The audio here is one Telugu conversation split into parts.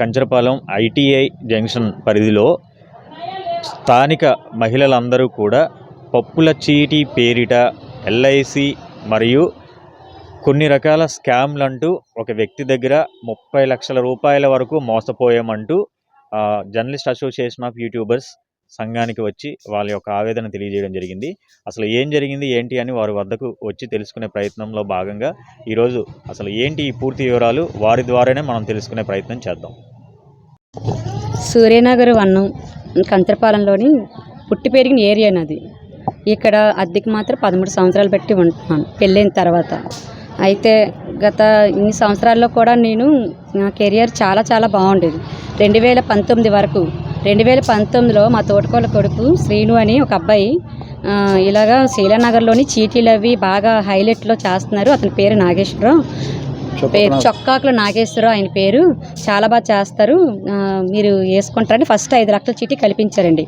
కంచరపాలెం ఐటీఐ జంక్షన్ పరిధిలో స్థానిక మహిళలందరూ కూడా పప్పుల చీటీ పేరిట ఎల్ఐసి మరియు కొన్ని రకాల స్కామ్లంటూ ఒక వ్యక్తి దగ్గర ముప్పై లక్షల రూపాయల వరకు మోసపోయామంటూ జర్నలిస్ట్ అసోసియేషన్ ఆఫ్ యూట్యూబర్స్ సంఘానికి వచ్చి వాళ్ళ యొక్క ఆవేదన తెలియజేయడం జరిగింది. అసలు ఏం జరిగింది ఏంటి అని వారి వద్దకు వచ్చి తెలుసుకునే ప్రయత్నంలో భాగంగా ఈరోజు అసలు ఏంటి ఈ పూర్తి వివరాలు వారి ద్వారానే మనం తెలుసుకునే ప్రయత్నం చేద్దాం. సూర్యనగర్ వన్నం కంచరపాలెంలోని పుట్టి పెరిగిన ఏరియా నాది. ఇక్కడ అద్దెకి మాత్రం పదమూడు సంవత్సరాలు పెట్టి ఉంటున్నాను పెళ్ళైన తర్వాత. అయితే గత ఇన్ని సంవత్సరాల్లో కూడా నేను నా కెరియర్ చాలా చాలా బాగుండేది. రెండు వేల పంతొమ్మిది వరకు రెండు వేల పంతొమ్మిదిలో మా తోటకోళ్ళ కొడుకు శ్రీను అని ఒక అబ్బాయి ఇలాగా శీలానగర్లోని చీటీలు అవి బాగా హైలైట్లో చేస్తున్నారు. అతని పేరు నాగేశ్వరరావు. పేరు చొక్కాకుల నాగేశ్వరరావు ఆయన పేరు. చాలా బాగా చేస్తారు. మీరు వేసుకుంటారని ఫస్ట్ ఐదు లక్షల చీటీ కల్పించారండి.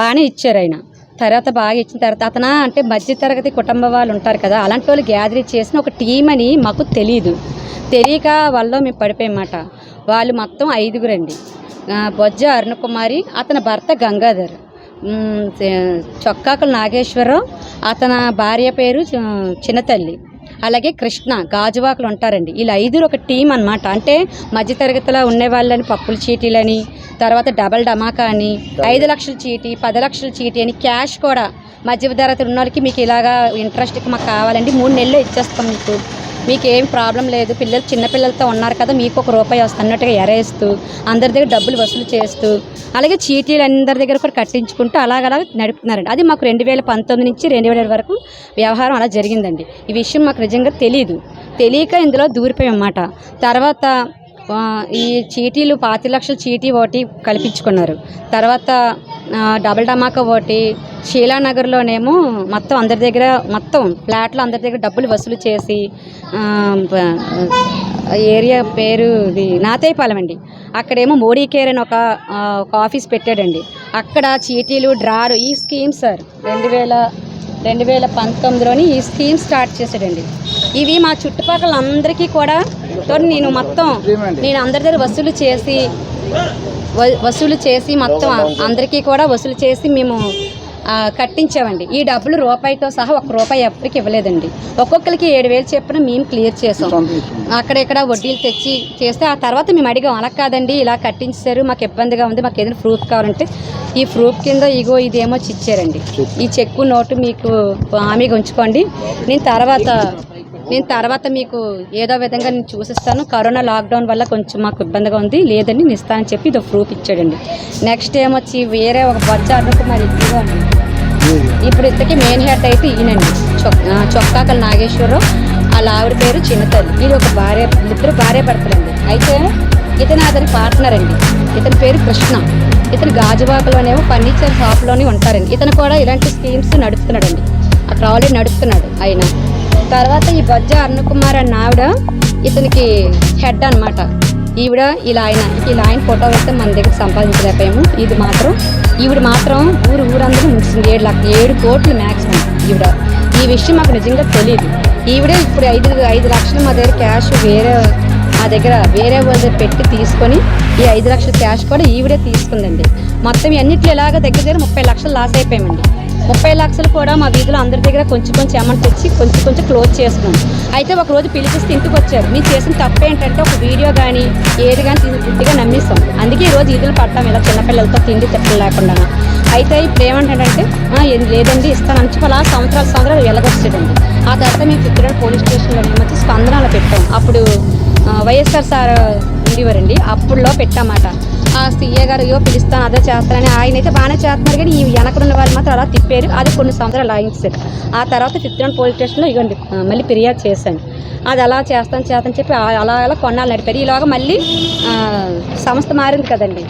బాగానే ఇచ్చారు ఆయన. తర్వాత బాగా ఇచ్చిన తర్వాత అతను అంటే మధ్యతరగతి కుటుంబ వాళ్ళు ఉంటారు కదా అలాంటి వాళ్ళు గ్యాదరింగ్ చేసిన ఒక టీం అని మాకు తెలియదు తెలియక వాళ్ళ మేము పడిపోయామాట వాళ్ళు మొత్తం ఐదుగురండి. బొజ్జ అరుణకుమారి అతని భర్త గంగాధర్. చొక్కాకుల నాగేశ్వరరావు అతని భార్య పేరు చిన్నతల్లి. అలాగే కృష్ణ గాజువాకులు ఉంటారండి. వీళ్ళు ఐదుగురు ఒక టీం అన్నమాట. అంటే మధ్యతరగతిలో ఉండే వాళ్ళని పప్పుల చీటీలని తర్వాత డబల్ డమాకా అని ఐదు లక్షల చీటీ పది లక్షల చీటీ అని క్యాష్ కూడా మధ్య తరగతి ఉన్న వాళ్ళకి మీకు ఇలాగా ఇంట్రెస్ట్కి మాకు కావాలండి. మూడు నెలలు ఇచ్చేస్తాం మీకు. మీకు ఏం ప్రాబ్లం లేదు. పిల్లలు చిన్నపిల్లలతో ఉన్నారు కదా మీకు ఒక రూపాయి వస్తున్నట్టుగా ఎరేస్తూ అందరి దగ్గర డబ్బులు వసూలు చేస్తూ అలాగే చీటీలు అందరి దగ్గర కూడా కట్టించుకుంటూ అలాగలా నడుపుతున్నారండి. అది మాకు రెండు వేల పంతొమ్మిది నుంచి రెండు వేల వరకు వ్యవహారం అలా జరిగిందండి. ఈ విషయం మాకు నిజంగా తెలియదు తెలియక ఇందులో దూరిపోయాం అన్నమాట. తర్వాత ఈ చీటీలు పాతి లక్షల చీటీ ఒకటి కల్పించుకున్నారు. తర్వాత డబల్ డమాకా ఒకటి షీలానగర్లోనేమో మొత్తం అందరి దగ్గర మొత్తం ఫ్లాట్లో అందరి దగ్గర డబ్బులు వసూలు చేసి ఏరియా పేరు ఇది నాతేపాలెం అండి. అక్కడేమో మోడీ కేర్ అని ఒక ఒక ఆఫీస్ పెట్టాడండి. అక్కడ చీటీలు డ్రారు ఈ స్కీమ్ సార్ రెండు వేల రెండు వేల పంతొమ్మిదిలోని ఈ స్కీమ్ స్టార్ట్ చేశాడండి. ఇవి మా చుట్టుపక్కల అందరికీ కూడా నేను మొత్తం నేను అందరి దగ్గర వసూలు చేసి వసూలు చేసి మొత్తం అందరికీ కూడా వసూలు చేసి మేము కట్టించామండి. ఈ డబ్బులు రూపాయితో సహా ఒక రూపాయి ఎప్పటికి ఇవ్వలేదండి. ఒక్కొక్కరికి ఏడు వేలు చెప్పిన మేము క్లియర్ చేసాం. అక్కడెక్కడ వడ్డీలు తెచ్చి చేస్తే ఆ తర్వాత మేము అడిగాం అలా కాదండి ఇలా కట్టించారు మాకు ఇబ్బందిగా ఉంది మాకు ఏదైనా ప్రూఫ్ కావాలంటే. ఈ ప్రూఫ్ కింద ఇగో ఇదేమో ఇచ్చారండి ఈ చెక్కు నోటు మీకు హామీగా ఉంచుకోండి నేను తర్వాత నేను తర్వాత మీకు ఏదో విధంగా నేను చూసిస్తాను. కరోనా లాక్డౌన్ వల్ల కొంచెం మాకు ఇబ్బందిగా ఉంది. లేదని నేను ఇస్తానని చెప్పి ఇది ప్రూఫ్ ఇచ్చాడండి. నెక్స్ట్ ఏమొచ్చి వేరే ఒక బొజ్జ అడ్డుకు మరి ఇదిగో ఇప్పుడు ఇంతకీ మెయిన్ హెడ్ అయితే ఈయనండి. చొక్కాకల నాగేశ్వరరావు. వాళ్ళ ఆవిడ పేరు చిన్నతల్లి. ఇది ఒక భార్య ఇద్దరు భార్య భర్తలండి. అయితే ఇతను అతని పార్ట్నర్ అండి. ఇతని పేరు కృష్ణ. ఇతను గాజువాకలోనేమో ఫర్నిచర్ షాప్లోనే ఉంటారండి. ఇతను కూడా ఇలాంటి స్కీమ్స్ నడుపుతున్నాడండి. అక్కడ ఆల్రెడీ నడుపుతున్నాడు ఆయన. తర్వాత ఈ బొజ్జ అరుణకుమార్ అన్న ఆవిడ ఇతనికి హెడ్ అనమాట ఈవిడ ఇలా ఆయన ఇలా ఆయన ఫోటో వేస్తే మన దగ్గర సంపాదించలేకపోయాము ఇది మాత్రం ఈవిడ మాత్రం ఊరు ఊరందరూ ముగిసింది. ఏడు లక్ష ఏడు కోట్లు మ్యాక్సిమం ఈవిడ. ఈ విషయం మాకు నిజంగా తెలియదు ఈవిడే ఇప్పుడు ఐదు ఐదు లక్షలు మా దగ్గర క్యాష్ వేరే మా దగ్గర వేరే వాళ్ళ దగ్గర పెట్టి తీసుకొని ఈ ఐదు లక్షల క్యాష్ కూడా ఈవిడే తీసుకుందండి. మొత్తం ఇవన్నిట్లు ఇలాగ దగ్గర దగ్గర ముప్పై లక్షలు లాస్ అయిపోయామండి. ముప్పై లక్షలు కూడా మా వీధిలో అందరి దగ్గర కొంచెం కొంచెం అమౌంట్ తెచ్చి కొంచెం కొంచెం క్లోజ్ చేసుకున్నాం అయితే ఒక రోజు పిలిపిస్తే ఇంటికి వచ్చారు. మీరు చేసిన తప్పు ఏంటంటే ఒక వీడియో కానీ ఏది కానీ గుడ్డిగా నమ్మిస్తాం. అందుకే ఈ రోజు ఈదులు పడతాం. ఇలా చిన్నపిల్లలతో తిండి తిప్పలు లేకుండా. అయితే ఇప్పుడు ఏమంటాడంటే ఏం లేదండి ఇస్తాను. చెప్పి అలా సంవత్సరాల సంవత్సరాలు వెళ్ళగొచ్చాడండి ఆ తర్వాత మేము ఫిబ్రవరి పోలీస్ స్టేషన్లో వచ్చి స్పందనలో పెట్టాం. అప్పుడు వైఎస్ఆర్ సార్ ఉండేవారండి. అప్పుడులో పెట్టామాట. ఆ సీఏ గారు అయ్యో పిలుస్తాను అదే చేస్తానని ఆయన అయితే బాగానే చేస్తున్నారు. కానీ ఈ వెనకడున్న వాళ్ళు మాత్రం అలా తిప్పారు. అది కొన్ని సంవత్సరాలు లాగించారు ఆ తర్వాత ఫిఫ్త్ పోలీస్ స్టేషన్లో ఇవ్వండి మళ్ళీ ఫిర్యాదు చేశాను. అది అలా చేస్తాను చేస్తాను చెప్పి అలా అలా కొన్నాళ్ళు నడిపారు. ఈలోగా మళ్ళీ సంస్థ మారింది కదండి.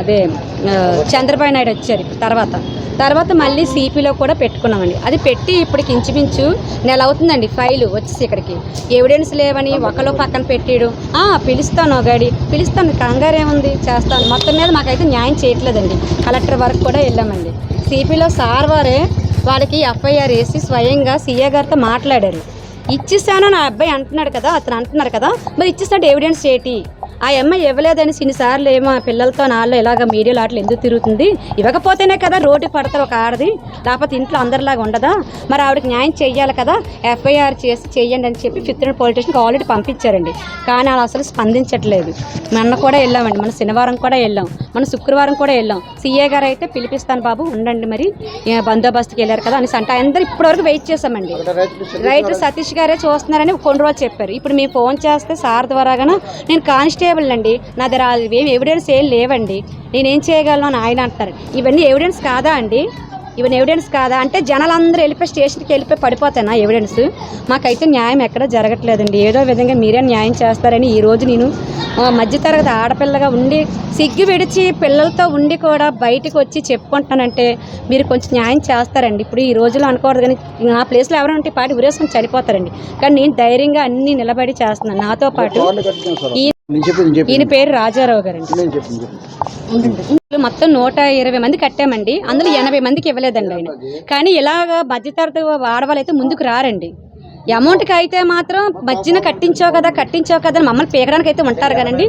అదే చంద్రబాబు నాయుడు వచ్చారు తర్వాత. తర్వాత మళ్ళీ సిపిలో కూడా పెట్టుకున్నామండి. అది పెట్టి ఇప్పటికి ఇంచుమించు నెల అవుతుందండి ఫైలు వచ్చేసి ఇక్కడికి. ఎవిడెన్స్ లేవని ఒకలో పక్కన పెట్టాడు. పిలుస్తాను గాడి పిలుస్తాను కంగారు ఏముంది? చేస్తాను. మొత్తం మీద మాకైతే న్యాయం చేయట్లేదండి. కలెక్టర్ వరకు కూడా వెళ్ళామండి. సిపిలో సార్ వారే వాళ్ళకి ఎఫ్ఐఆర్ వేసి స్వయంగా సీఏ గారితో మాట్లాడారు. ఇచ్చేసాను నా అబ్బాయి అంటున్నాడు కదా అతను అంటున్నారు కదా మరి ఇచ్చేసాడు ఎవిడెన్స్ ఏంటి? ఆ అమ్మాయి ఇవ్వలేదని ఇన్నిసార్లు ఏమో ఆ పిల్లలతో నాళ్ళు ఇలాగ మీడియాలో ఆటలు ఎందుకు తిరుగుతుంది? ఇవ్వకపోతేనే కదా రోడ్డు పడతారు ఒక ఆడది. లేకపోతే ఇంట్లో అందరిలాగా ఉండదా? మరి ఆవిడకి న్యాయం చెయ్యాలి కదా? ఎఫ్ఐఆర్ చేసి చెయ్యండి అని చెప్పి ఫిఫ్త్ పోలీస్ స్టేషన్కి ఆల్రెడీ పంపించారండి. కానీ వాళ్ళు అసలు స్పందించట్లేదు. మొన్న కూడా వెళ్ళామండి. మన శనివారం కూడా వెళ్ళాం. మన శుక్రవారం కూడా వెళ్ళాం. సీఏ గారు అయితే పిలిపిస్తాను బాబు ఉండండి మరి. బందోబస్తుకి వెళ్ళారు కదా అనేసి అంటే. అందరూ ఇప్పటివరకు వెయిట్ చేసామండి రైటర్ సతీష్ గారే చూస్తున్నారని కొన్ని రోజులు చెప్పారు. ఇప్పుడు మేము ఫోన్ చేస్తే సార్ ద్వారాగాన నేను కానిస్టేబుల్ అండి. నా దగ్గర ఏం ఎవిడెన్స్ ఏం లేవండి. నేనేం చేయగలను అని ఆయన అంటారు ఇవన్నీ ఎవిడెన్స్ కాదా అండి? ఇవన్నీ ఎవిడెన్స్ కాదా? అంటే జనాలందరూ వెళ్ళిపోయి స్టేషన్కి వెళ్ళిపోయి పడిపోతానా ఎవిడెన్స్ మాకైతే న్యాయం ఎక్కడ జరగట్లేదండి. ఏదో విధంగా మీరే న్యాయం చేస్తారని ఈ రోజు నేను మధ్యతరగతి ఆడపిల్లగా ఉండి సిగ్గు విడిచి పిల్లలతో ఉండి కూడా బయటకు వచ్చి చెప్పుకుంటానంటే మీరు కొంచెం న్యాయం చేస్తారండి. ఇప్పుడు ఈ రోజులో అనుకోవద్దు కానీ నా ప్లేస్లో ఎవరైనా ఉంటే పాటి ఉరేసుకొని చనిపోతారండి. కానీ నేను ధైర్యంగా అన్ని నిలబడి చేస్తున్నాను. నాతో పాటు ఈ- ఈయన పేరు రాజారావు గారండి మొత్తం నూట ఇరవై మంది కట్టామండి. అందులో ఎనభై మందికి ఇవ్వలేదండి ఆయన. కానీ ఇలాగ మధ్యతరగతి ఆడవాళ్ళు అయితే ముందుకు రారండి. అమౌంట్కి అయితే మాత్రం మధ్యన కట్టించావు కదా కట్టించావు కదా అని మమ్మల్ని పీకడానికి అయితే ఉంటారు కదండి.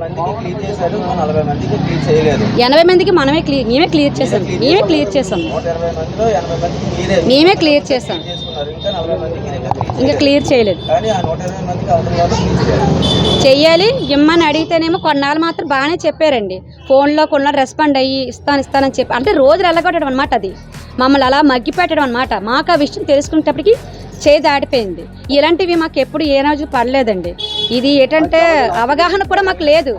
ఎనభై మందికి మనమే క్లియర్ మేమే క్లియర్ చేసాం మేమే క్లియర్ చేసాం. మేమే క్లియర్ చేసాం. ఇంకా క్లియర్ చేయలేదు. చేయాలి చెయ్యాలి. ఇమ్మని అడిగితేనేమో కొన్నాళ్ళు మాత్రం బాగానే చెప్పారండి. ఫోన్లో కొన్నాళ్ళు రెస్పాండ్ అయ్యి ఇస్తాను ఇస్తానని చెప్పి. అంటే రోజులు వెళ్ళగొట్టడం అనమాట అది. మమ్మల్ని అలా మగ్గి పెట్టడం అనమాట మాకు ఆ విషయం తెలుసుకునేటప్పటికి చేయి దాటిపోయింది ఇలాంటివి మాకు ఎప్పుడు ఏ రోజు పడలేదండి. ఇది ఏంటంటే అవగాహన కూడా మాకు లేదు.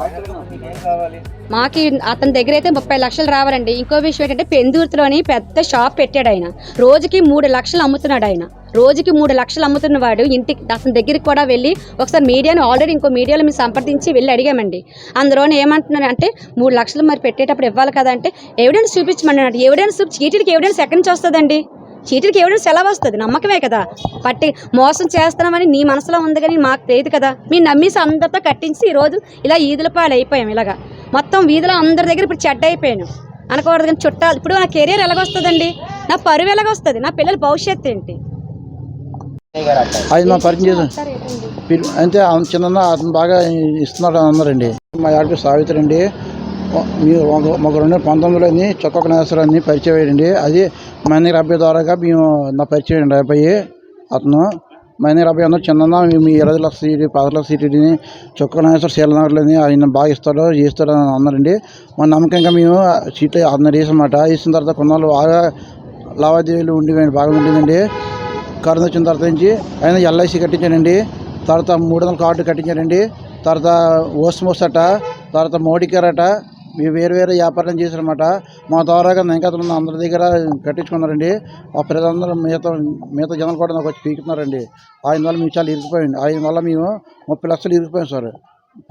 మాకు అతని దగ్గర అయితే ముప్పై లక్షలు రావాలండి. ఇంకో విషయం ఏంటంటే పెందుర్తిలోని పెద్ద షాప్ పెట్టాడు ఆయన. రోజుకి మూడు లక్షలు అమ్ముతున్నాడు ఆయన. రోజుకి మూడు లక్షలు అమ్ముతున్నవాడు ఇంటికి అతని దగ్గరికి కూడా వెళ్ళి ఒకసారి మీడియాని ఆల్రెడీ ఇంకో మీడియాలో మేము సంప్రదించి వెళ్ళి అడిగామండి. అందులోనే ఏమంటున్నారు అంటే మూడు లక్షలు మరి పెట్టేటప్పుడు ఇవ్వాలి కదా అంటే ఎవిడెన్స్ చూపించమన్నాడు. ఎవిడెన్స్ చీటీకి ఎవిడెన్స్ ఎక్కడి నుంచి వస్తుందండి? చీటీకి ఎవిడెన్స్ ఎలా వస్తుంది నమ్మకమే కదా. పట్టి మోసం చేస్తున్నామని నీ మనసులో ఉంది కానీ మాకు తెలియదు కదా. మీరు నమ్మేసి అందరితో కట్టించి ఈరోజు ఇలా ఈదుల పాలు అయిపోయాం ఇలాగా. మొత్తం వీధిలో అందరి దగ్గర ఇప్పుడు చెడ్డ అయిపోయాను. అనకూడదు కానీ చుట్టాలు ఇప్పుడు నా కెరీర్ ఎలాగొస్తుందండి? నా పరువు ఎలాగొస్తుంది? నా పిల్లల భవిష్యత్తు ఏంటి? అది మా పరిచయం అంటే చిన్న అతను బాగా ఇస్తున్నాడు అని అన్నారండి. మా ఆడపి సావిత్రి అండి మీరు ఒక రెండు వేల పంతొమ్మిదిలోని చొక్కొక్క నాగేశ్వరాన్ని పరిచయం అయ్యండి అది మైనర్ అబ్బాయి ద్వారాగా మేము నా పరిచయం అండి అబ్బాయి అతను మైనర్ అబ్బాయి అన్న చిన్న మీ ఇరవై లక్షల సీటు పది లక్షల సీటీని చొక్క నాగేశ్వర శీలనగర్లోని ఆయన బాగా ఇస్తాడు చేస్తాడు అని అన్నారండి. మన నమ్మకంగా మేము సీట్లు అతను వేసామాట వేసిన తర్వాత కొన్నాళ్ళు బాగా లావాదేవీలు ఉండిపోయింది బాగా ఉండిందండి. కరోనా వచ్చిన తర్వాత నుంచి ఆయన ఎల్ఐసి కట్టించానండి తర్వాత మూడు వందల కార్డు కట్టించానండి తర్వాత ఓస్మోస్ అట తర్వాత మోడీకేర్ అట వేరు వేరే వ్యాపారం చేశారన్నమాట. మా ద్వారాగా వెంకటలు ఉన్న అందరి దగ్గర కట్టించుకున్నారండి. ఆ ప్రజలందరూ మిగతా మిగతా జనాలు కూడా నాకు వచ్చి పీకుతున్నారండి. ఆయన వల్ల మేము చాలా ఇరిగిపోయింది ఆయన వల్ల మేము ముప్పై లక్షలు ఇరిగిపోయాం సార్.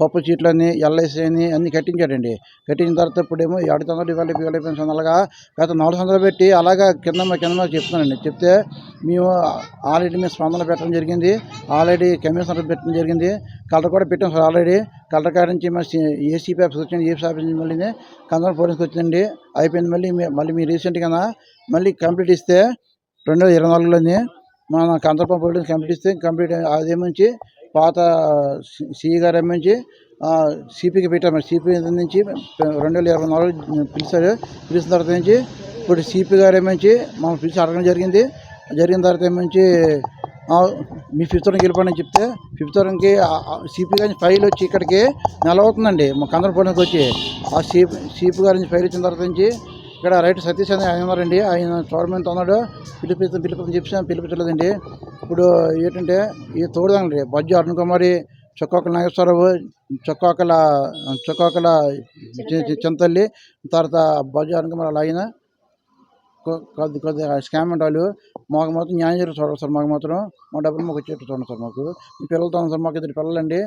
పప్పు చీట్లని ఎల్ఐసి అని అన్నీ కట్టించాడండి. కట్టించిన తర్వాత ఇప్పుడేమో ఏడు సంవత్సరాలు ఇవాళ ఇవాళ పెన్షన్ అలాగా గత నాలుగు సంవత్సరాలు పెట్టి అలాగా కింద కింద చెప్తున్నానండి. చెప్తే మేము ఆల్రెడీ మేము స్పందన పెట్టడం జరిగింది. ఆల్రెడీ కమిషనర్ పెట్టడం జరిగింది. కలర్ కూడా పెట్టాం సార్ ఆల్రెడీ. కలర్ కాడ నుంచి మా ఏసీపీ ఆఫీస్ వచ్చింది. ఏసీ ఆఫీస్ నుంచి మళ్ళీ కందరం పోలీస్కి వచ్చిందండి. అయిపోయింది మళ్ళీ మీ- మళ్ళీ మీ రీసెంట్గా మళ్ళీ కంప్లీట్ ఇస్తే రెండు వేల ఇరవై నాలుగులోని మన కందరపం పోలీస్ కంప్లీట్ ఇస్తే కంప్లీట్ అదేమించి పాత సిఈ గారు ఏమించి సిపికి పెట్టాము సిపి నుంచి రెండు వేల ఇరవై నాలుగు పిలిచారు. పిలిచిన తర్వాత నుంచి ఇప్పుడు సిపి గారు ఏమించి మమ్మల్ని పిలిచి అడగడం జరిగింది. జరిగిన తర్వాత ఏమించి మీ ఫిఫ్త్ వరకు వెళ్ళిపోండి అని చెప్తే ఫిఫ్త్ వరకు సిపి గారి ఫైల్ వచ్చి ఇక్కడికి నెల అవుతుందండి. మా కందరపూడికి వచ్చి. ఆ సిపి సిపి గారి నుంచి ఫైల్ వచ్చిన తర్వాత నుంచి ఇక్కడ రైట్ సతీష్ అని ఆయన ఉన్నారండి. ఆయన చూడమని తన్నాడు పిలిపి పిలిపిస్తాం చెప్పి పిలిపించలేదండి. ఇప్పుడు ఏంటంటే ఈ తోడుదండి బజ్జు అరుణ్ కుమారి చొక్కొక్కల నాగేశ్వరరావు చొక్కొక్కల చొక్కాకల చింతల్లి తర్వాత బజ్జు అరుణ్ కుమార్ వాళ్ళ ఆయన. కొద్ది కొద్ది స్కామ్ అంటే వాళ్ళు. మాకు మాత్రం న్యాయం జరిగి చూడాలి సార్ మాకు మాత్రం. మా డబ్బులు మాకు వచ్చేట్టు చూడండి సార్ మాకు. మీ పిల్లలతో సార్ మాకు ఇద్దరు పిల్లలండి.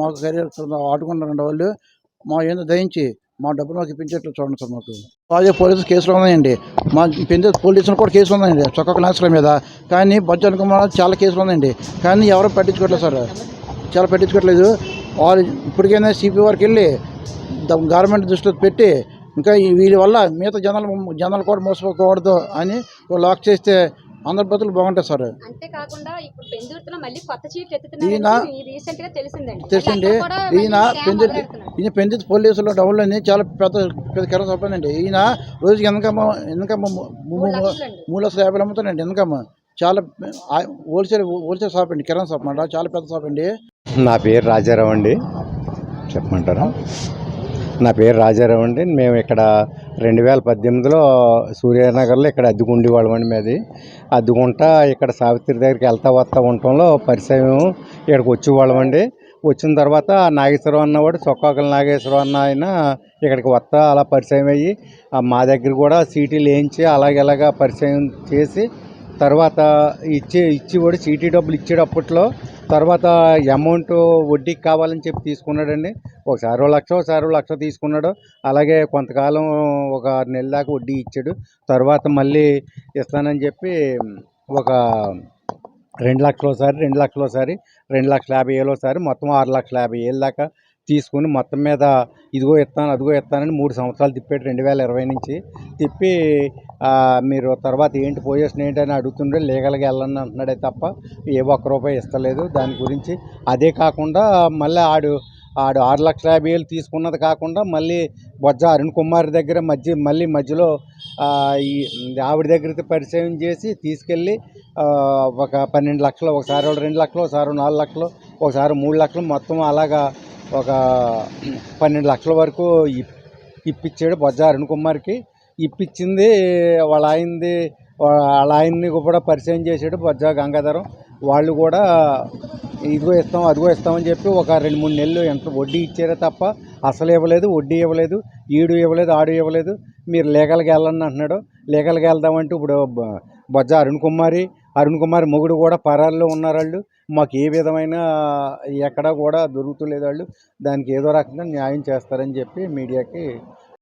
మాకు కెరీర్ ఆడుకుంటారండి వాళ్ళు. మా ఏందో దయించి మా డబ్బులు మాకు ఇప్పించేట్లు చూడండి సార్ మాకు. అదే పోలీసు కేసులు ఉన్నాయండి. మా పెద్ద పోలీసులు కూడా కేసులు ఉన్నాయండి. చొక్క క్లాసుల మీద. కానీ బజ్జు కుమార్ చాలా కేసులు ఉన్నాయండి. కానీ ఎవరు పట్టించుకోవట్లేదు సార్. చాలా పట్టించుకోవట్లేదు. వాళ్ళు ఇప్పటికైనా సిపి వారికి వెళ్ళి ద- గవర్నమెంట్ దృష్టిలో పెట్టి ఇంకా వీళ్ళ వల్ల మిగతా జనాలు జనాలు కూడా మోసపోకూడదు అని లాక్ చేస్తే అందరి బతులు బాగుంటాయి సార్. అంతేకాకుండా ఇప్పుడు పెందుర్తిలో మళ్ళీ కొత్త చీట్ ఈయన- ఎత్తుతున్నారు రీసెంట్గా తెలిసిందండి. తెలిసింది. మళ్ళీ అక్కడ కూడా ఈయన మొదలెడుతున్నారు. ఈయన పెందితి పోలీసులు డబ్బులు అని చాలా పెద్ద పెద్ద కిరాణా షాప్ అండి ఈయన రోజుకి ఎందుకమ్మ ఎందుకమ్మ మూడు లక్షలండి. మూడు లక్షల యాభై అమ్ముతానండి ఎందుకమ్మ చాలా ఆ- హోల్సేల్ హోల్సేల్ షాప్ అండి కిరాణా షాప్ అన్నమాట చాలా పెద్ద షాప్ అండి. నా పేరు రాజారావు అండి. చెప్పమంటారా? నా పేరు రాజారావు అండి. మేము ఇక్కడ రెండు వేల పద్దెనిమిదిలో సూర్యనగర్లో ఇక్కడ అద్దెకుండి వాళ్ళం అండి మీది. అద్దెకుంటా ఇక్కడ సావిత్రి దగ్గరికి వెళ్తా వస్తా ఉండటంలో పరిచయం ఇక్కడికి వచ్చేవాళ్ళం అండి వచ్చిన తర్వాత నాగేశ్వరం అన్నవాడు చొక్కాకల నాగేశ్వరం అన్న ఆయన ఇక్కడికి వస్తా అలా పరిచయం అయ్యి మా దగ్గర కూడా సీటీలు వేయించి అలాగెలాగా పరిచయం చేసి తర్వాత ఇచ్చే ఇచ్చేవాడు సీటీ డబ్బులు ఇచ్చేటప్పట్లో తర్వాత అమౌంట్ వడ్డీకి కావాలని చెప్పి తీసుకున్నాడండి. ఒకసారి లక్ష ఒకసారి లక్ష తీసుకున్నాడు. అలాగే కొంతకాలం ఒక ఆరు నెలల దాకా వడ్డీ ఇచ్చాడు. తర్వాత మళ్ళీ ఇస్తానని చెప్పి ఒక రెండు లక్షలు ఒకసారి రెండు లక్షలు ఒకసారి రెండు లక్షల యాభై వేలు ఒకసారి మొత్తం ఆరు లక్షల యాభై వేలు దాకా తీసుకుని మొత్తం మీద ఇదిగో ఇస్తాను అదిగో ఇస్తానని మూడు సంవత్సరాలు తిప్పాడు. రెండు వేల ఇరవై నుంచి తిప్పి మీరు తర్వాత ఏంటి పొజిషన్ ఏంటి అని అడుగుతుండే లీగల్గా వెళ్ళండి అంటున్నాడే తప్ప ఏ ఒక్క రూపాయి ఇస్తలేదు. దాని గురించి అదే కాకుండా మళ్ళీ ఆడు ఆడు ఆరు లక్షల యాభై వేలు తీసుకున్నది కాకుండా మళ్ళీ బొజ్జ అరుణ్ కుమార్ దగ్గర మధ్య మళ్ళీ మధ్యలో ఈ ఆవిడ దగ్గర పరిచయం చేసి తీసుకెళ్ళి ఒక పన్నెండు లక్షలు ఒకసారి రెండు లక్షలు ఒకసారి నాలుగు లక్షలు ఒకసారి మూడు లక్షలు మొత్తం అలాగా ఒక పన్నెండు లక్షల వరకు ఇప్- ఇప్పించాడు బొజ్జ అరుణ్ కుమార్కి. ఇప్పించింది వాళ్ళ ఆయనది వాళ్ళ ఆయన్ని కూడా పరిచయం చేశాడు బొజ్జా గంగాధరం. వాళ్ళు కూడా ఇదిగో ఇస్తాం అదిగో ఇస్తామని చెప్పి ఒక రెండు మూడు నెలలు ఎంత వడ్డీ ఇచ్చారే తప్ప అసలు ఇవ్వలేదు వడ్డీ ఇవ్వలేదు ఈడు ఇవ్వలేదు ఆడు ఇవ్వలేదు. మీరు లీగల్గా వెళ్ళండి అంటున్నాడు. లీగల్గా వెళ్దామంటే ఇప్పుడు బ- బొజ్జ అరుణ్ కుమారి అరుణ్ కుమార్ మొగుడు కూడా పరాల్లో ఉన్నారు వాళ్ళు. మాకు ఏ విధమైన ఎక్కడా కూడా దొరుకుతులేదు వాళ్ళు. దానికి ఏదో రకంగా న్యాయం చేస్తారని చెప్పి మీడియాకి